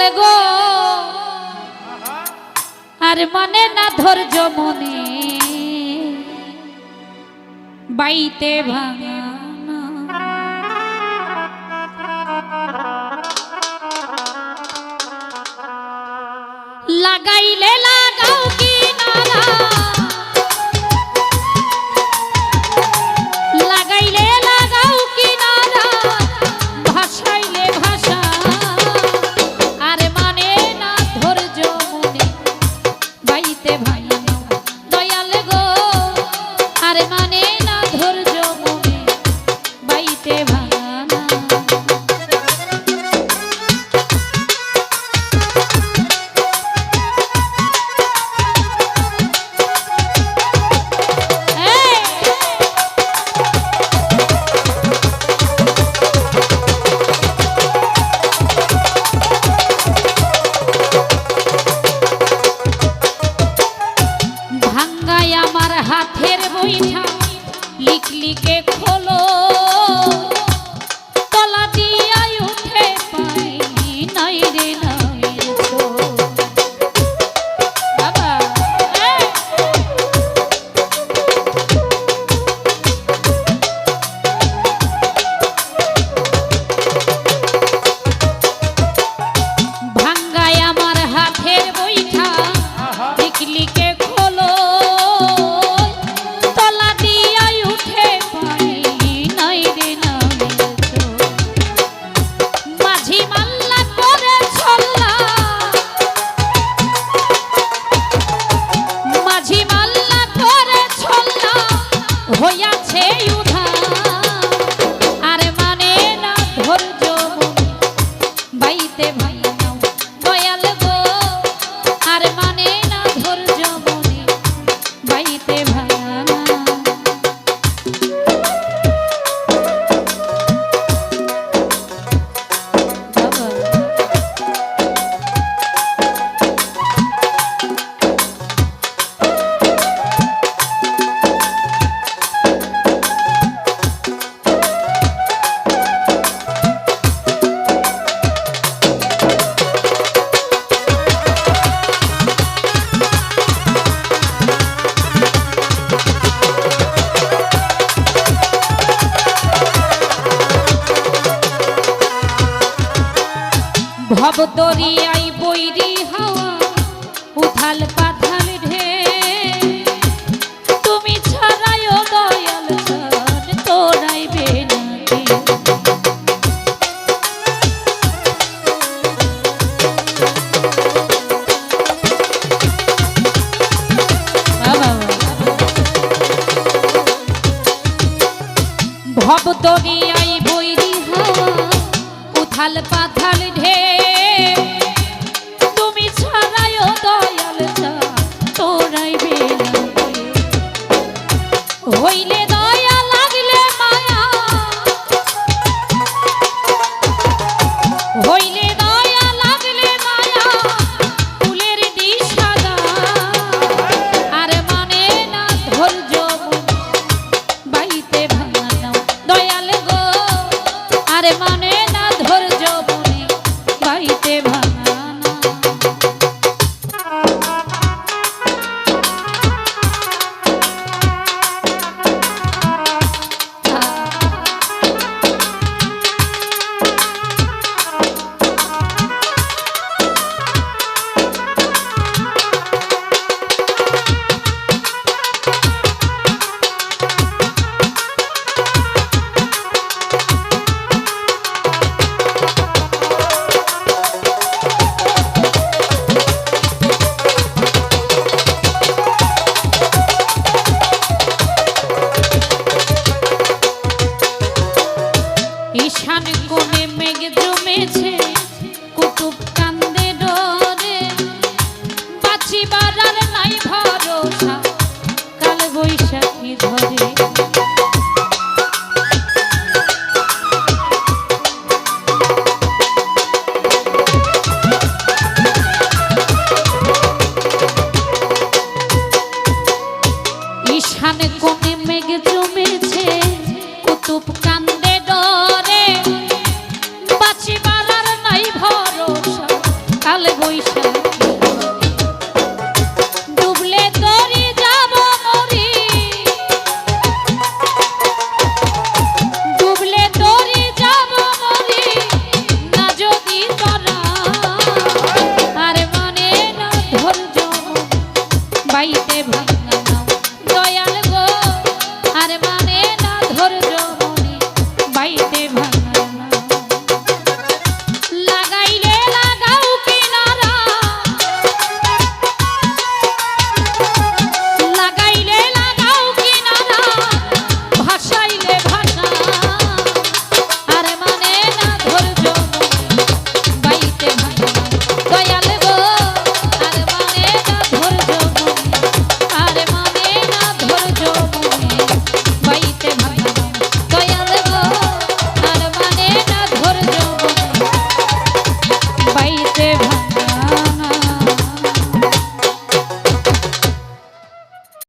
চলে গো। আর মনে না ধৈর্য মনে। বাইতে ভাঙা লাগাইলে সব দরিয়া হইলে মাসি বাড়ার নাই ভরসা কাল বৈশাখী ধরে পাইতে ভাঙা